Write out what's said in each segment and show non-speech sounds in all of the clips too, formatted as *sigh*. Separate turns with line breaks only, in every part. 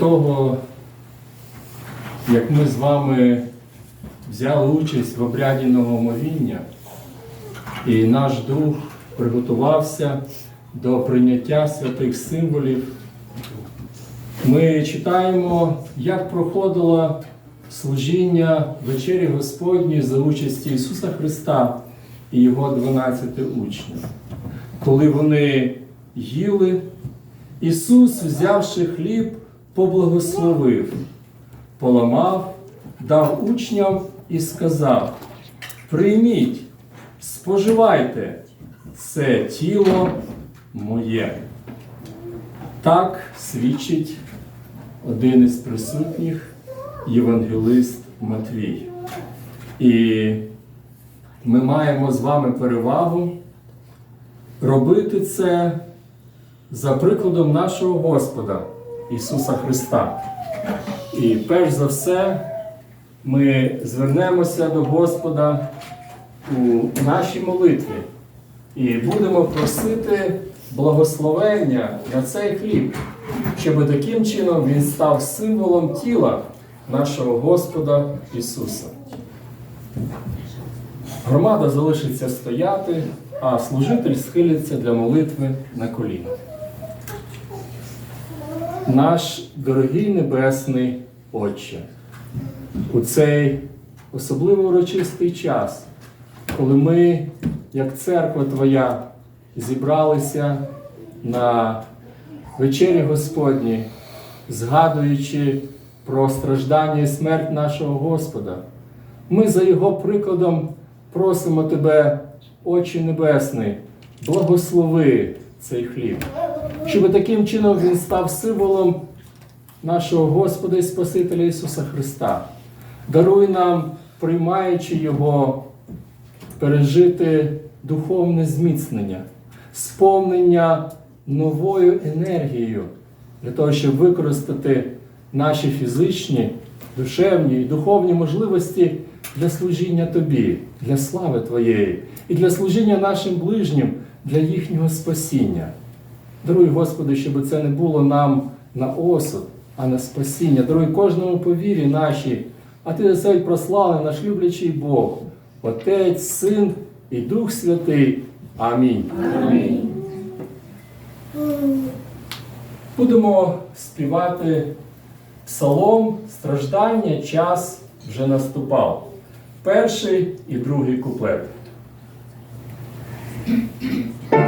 того, як ми з вами взяли участь в обряді новомовіння, і наш дух приготувався до прийняття святих символів, ми читаємо, як проходило служіння вечері Господньої за участі Ісуса Христа і Його 12 учнів. Коли вони їли, Ісус, взявши хліб, поблагословив, поламав, дав учням і сказав: Прийміть, споживайте, це тіло моє. Так свідчить один із присутніх євангелист Матвій. І ми маємо з вами перевагу робити це за прикладом нашого Господа Ісуса Христа. І перш за все, ми звернемося до Господа у нашій молитві і будемо просити благословення на цей хліб, щоб таким чином він став символом тіла нашого Господа Ісуса. Громада залишиться стояти, а служитель схилиться для молитви на коліна. Наш дорогий Небесний Отче, у цей особливо урочистий час, коли ми, як церква Твоя, зібралися на вечері Господні, згадуючи про страждання і смерть нашого Господа, ми за Його прикладом просимо Тебе, Отче Небесний, благослови цей хліб, щоб таким чином він став символом нашого Господа і Спасителя Ісуса Христа. Даруй нам, приймаючи Його, пережити духовне зміцнення, сповнення новою енергією для того, щоб використати наші фізичні, душевні і духовні можливості для служіння Тобі, для слави Твоєї і для служіння нашим ближнім, для їхнього спасіння. Даруй, Господи, щоб це не було нам на осуд, а на спасіння. Даруй кожному по вірі нашій, а ти це прославлений наш люблячий Бог, Отець, Син і Дух Святий. Амінь.
Амінь.
Будемо співати псалом страждання, час вже наступав. Перший і другий куплет. Thank *clears throat* you.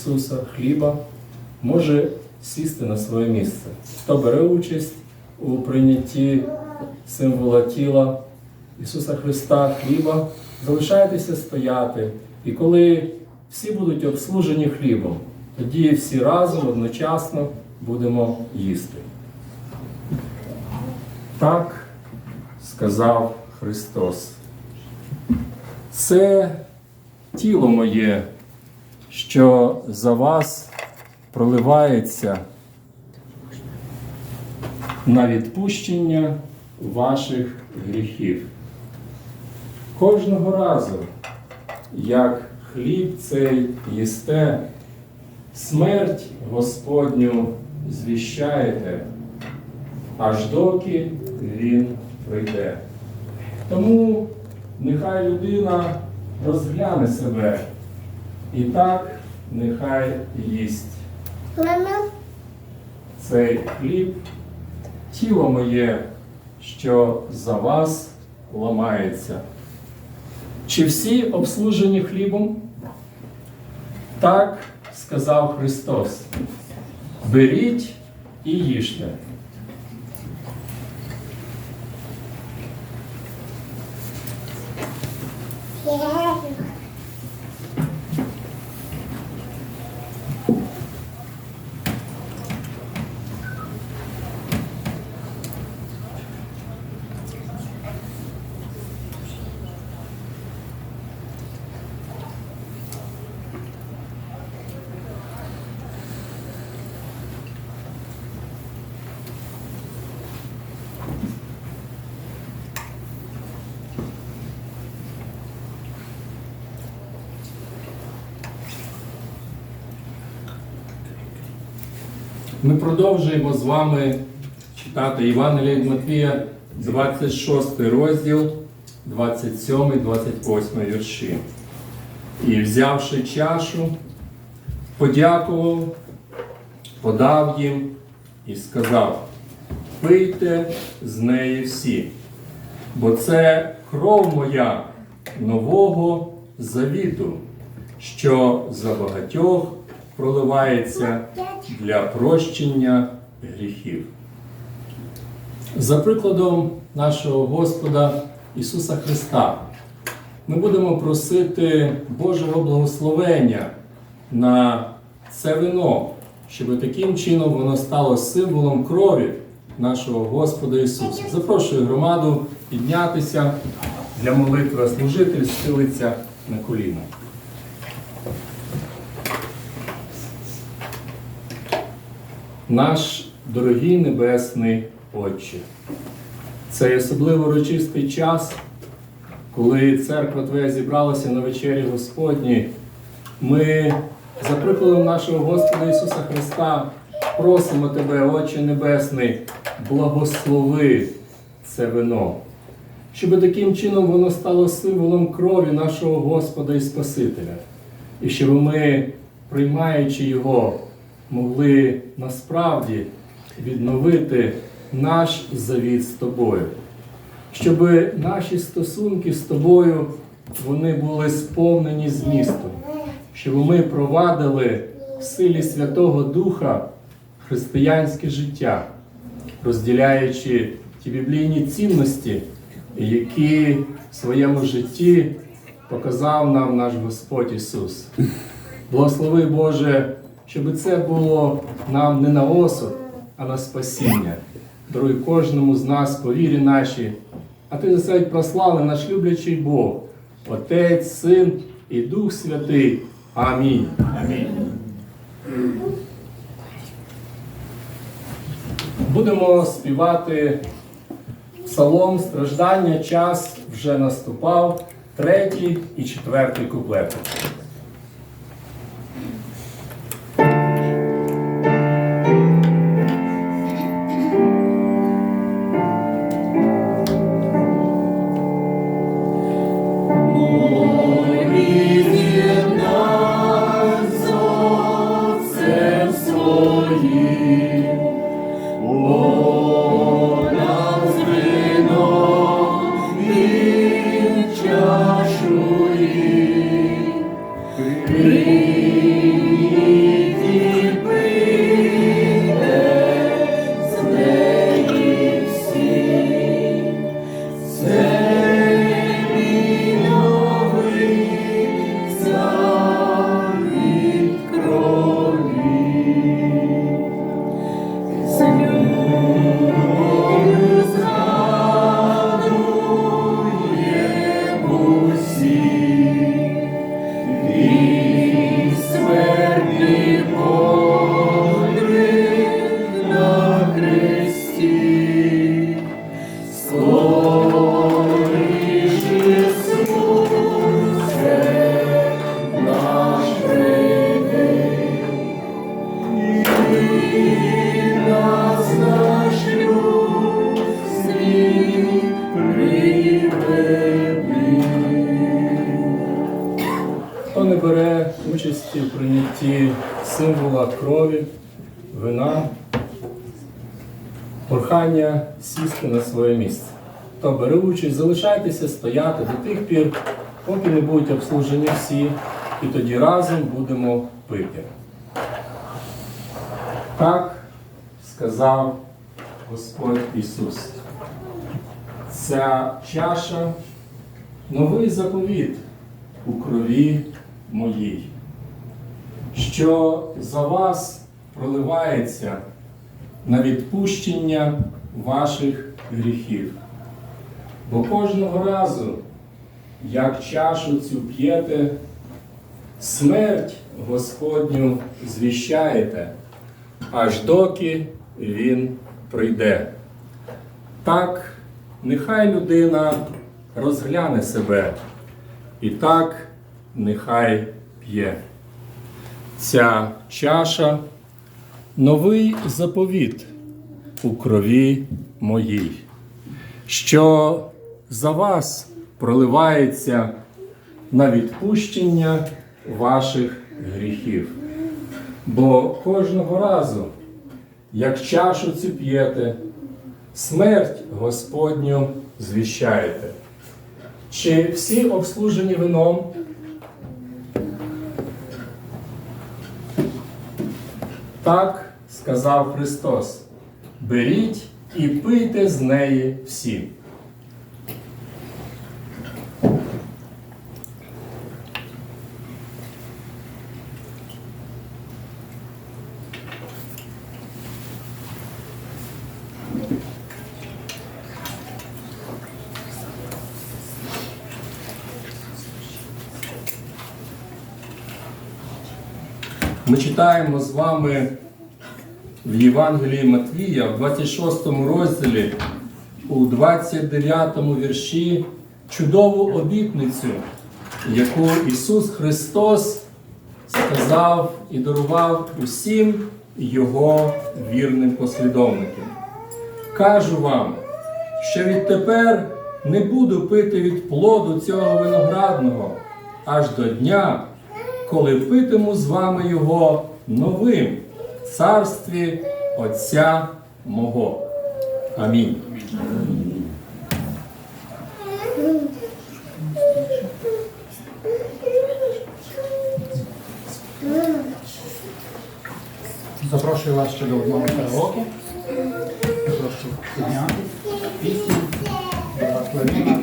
Ісуса хліба, може сісти на своє місце. Хто бере участь у прийнятті символа тіла Ісуса Христа хліба, залишайтеся стояти. І коли всі будуть обслужені хлібом, тоді всі разом одночасно будемо їсти. Так сказав Христос. Це тіло моє, що за вас проливається на відпущення ваших гріхів. Кожного разу, як хліб цей їсте, смерть Господню звіщаєте, аж доки він прийде. Тому нехай людина розгляне себе і так нехай їсть цей хліб, тіло моє, що за вас ламається. Чи всі обслужені хлібом? Так сказав Христос. Беріть і їжте. Ми продовжуємо з вами читати Євангелія від Матвія, 26 розділ, 27-28 вірші. І взявши чашу, подякував, подав їм і сказав: пийте з неї всі, бо це кров моя нового завіту, що за багатьох проливається для прощення гріхів. За прикладом нашого Господа Ісуса Христа, ми будемо просити Божого благословення на це вино, щоб таким чином воно стало символом крові нашого Господа Ісуса. Запрошую громаду піднятися для молитви, служитель схилиться на коліна. Наш дорогий Небесний Отче. Цей особливо урочистий час, коли церква Твоя зібралася на вечері Господній, ми за прикладом нашого Господа Ісуса Христа просимо Тебе, Отче Небесний, благослови це вино, щоб таким чином воно стало символом крові нашого Господа і Спасителя, і щоб ми, приймаючи його, могли насправді відновити наш завіт з тобою, щоб наші стосунки з тобою вони були сповнені змістом, щоб ми провадили в силі Святого Духа християнське життя, розділяючи ті біблійні цінності, які в своєму житті показав нам наш Господь Ісус. Благослови Боже, щоб це було нам не на осуд, а на спасіння. Даруй кожному з нас по вірі нашій, а ти за це прославлений наш люблячий Бог, Отець, Син і Дух Святий. Амінь.
Амінь.
Будемо співати псалом страждання, час вже наступав, третій і четвертий куплети. Хто участі в прийнятті символа крові, вина, прохання сісти на своє місце. Хто бере участь, залишайтеся стояти до тих пір, поки не будуть обслужені всі, і тоді разом будемо пити. Так сказав Господь Ісус. Ця чаша новий заповіт у крові моїй, що за вас проливається на відпущення ваших гріхів. Бо кожного разу, як чашу цю п'єте, смерть Господню звіщаєте, аж доки Він прийде. Так, нехай людина розгляне себе, і так нехай п'є. Ця чаша новий заповіт у крові моїй, що за вас проливається на відпущення ваших гріхів. Бо кожного разу, як чашу цю п'єте, смерть Господню звіщаєте. Чи всі обслужені вином? Так сказав Христос. Беріть і пийте з неї всі. Ми читаємо з вами в Євангелії Матвія, в 26 розділі, у 29 вірші, чудову обітницю, яку Ісус Христос сказав і дарував усім Його вірним послідовникам. Кажу вам, що відтепер не буду пити від плоду цього виноградного аж до дня, коли питиму з вами його новим в царстві Отця мого. Амінь.
Запрошую вас ще до одного караоке. Прошу підняти пісню. Була Клавіна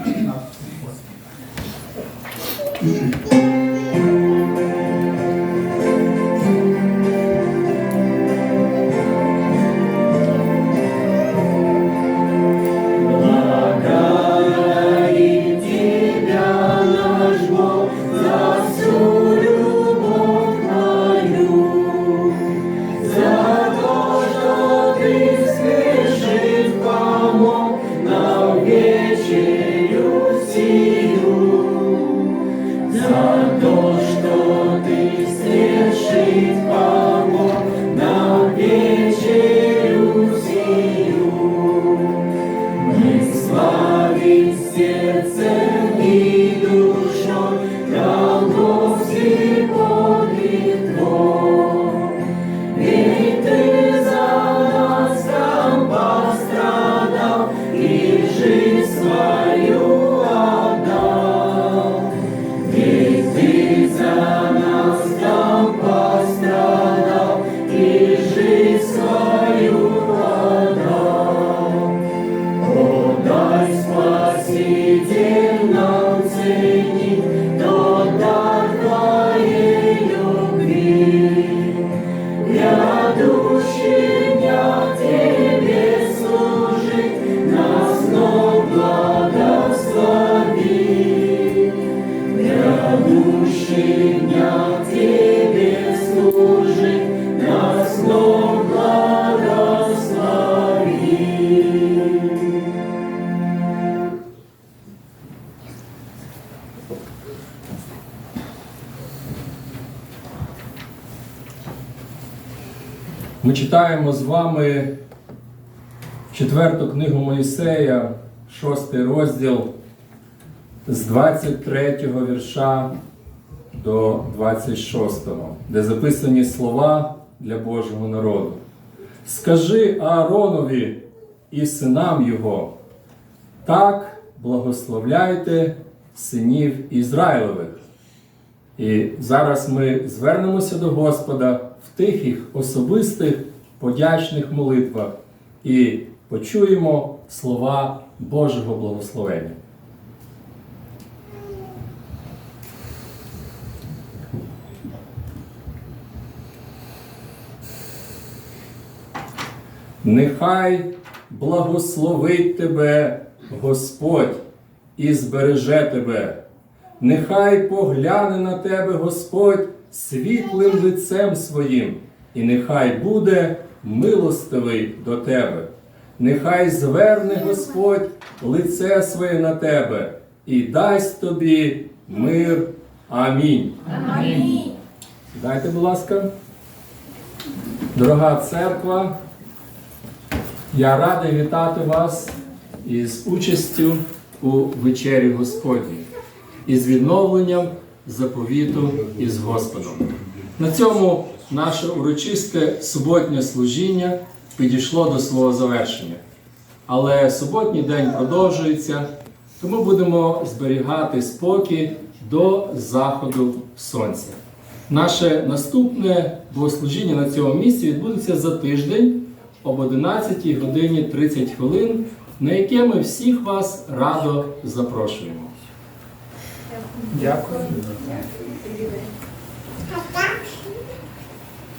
читаємо з вами четверту книгу Моїсея, шостий розділ з 23 вірша до 26, де записані слова для Божого народу. Скажи Ааронові і синам його, так благословляйте синів Ізраїлевих. І зараз ми звернемося до Господа в тихих, особистих, подячних молитвах і почуємо слова Божого благословення. Нехай благословить тебе Господь і збереже тебе. Нехай погляне на тебе Господь світлим лицем своїм, і нехай буде милостивий до тебе. Нехай зверне Господь лице своє на тебе і дасть тобі мир. Амінь.
Амінь.
Дайте, будь ласка. Дорога церква, я радий вітати вас із участю у вечері Господній, із відновленням заповіту із Господом. На цьому наше урочисте суботнє служіння підійшло до свого завершення. Але суботній день продовжується, тому будемо зберігати спокій до заходу сонця. Наше наступне богослужіння на цьому місці відбудеться за тиждень об 11 годині 30 хвилин, на яке ми всіх вас радо запрошуємо.
Дякую.